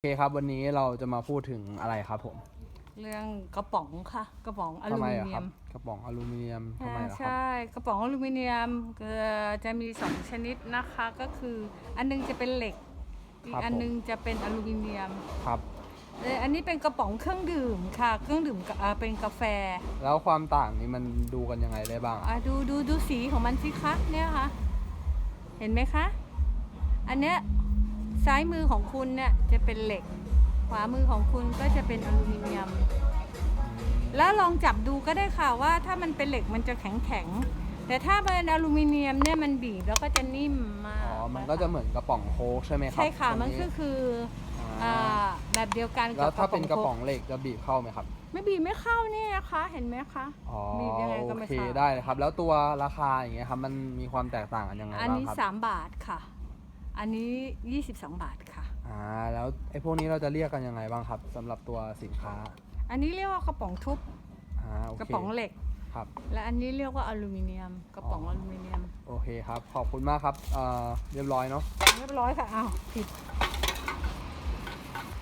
โอเคครับวันนี้เราจะมาพูดถึงอะไรครับผมเรื่องกระป๋องค่ะ กระป๋องอทำลูไมมิอะเนีครัยบมกระป๋องอลูมิเนียมทำไมอ่าล่ะครับ ใช่กระป๋องอลูมิเนียมเอ่อจะมีสองชนิดนะคะก็คืออันนึงจะเป็นเหล็ก อีกอันนึงจะเป็นอลูมิเนียมครับ เอ่ออันนี้เป็นกระป๋องเครื่องดื่มค่ะ เครื่องดื่มกะอ่าเป็นกาแฟแล้วความต่างนี้มันดูกันยังไงได้บ้างอ่าดูดูดูสีของมันสิคะเนี่ยค่ะ เห็นไหมคะ อันเนี้ย ซ้ายมือของคุณเนี่ยจะเป็นเหล็ก ขวามือของคุณก็จะเป็นอลูมิเนียม แล้วลองจับดูก็ได้ค่ะว่าถ้ามันเป็นเหล็กมันจะแข็งแข็งๆแต่ถ้าเป็นอลูมิเนียมเนี่ยมันบีบแล้วก็จะนิ่มมากอ๋อ มันก็จะเหมือนกระป๋องโค้กใช่ไหมครับใช่ค่ะ ตรงมันก็คืออ่าแบบเดียวกันแล้กัวบถ้าเป็นกระโค้ป๋องเหล็กจะบีบเข้าไหมครับ ไม่บีบไม่เข้านี่นะคะเห็นไหมคะอ๋อ บีบยังไงก็โอไม่เคเข้าได้เลยครับ แล้วตัวราคาอย่างเงี้ยครับ มันมีความแตกต่างกันยังไงอันบ้างนี้ ครับสามบาทค่ะ อันนี้ 22 บาทค่ะ อ่าแล้วไอ้พวกนี้เราจะเรียกกันยังไงบ้างครับสำหรับตัวสินค้าอันนี้เรียกว่ากระป๋องทุบอ่าโอเคกระป๋องเหล็ก ครับ และอันนี้เรียกว่าอลูมิเนียม กระป๋องอ๋ออลูมิเนียมโอเคครับ ขอบคุณมากครับเอ่อเรียบร้อยเนาะเรียบร้อยค่ะอ้าวผิด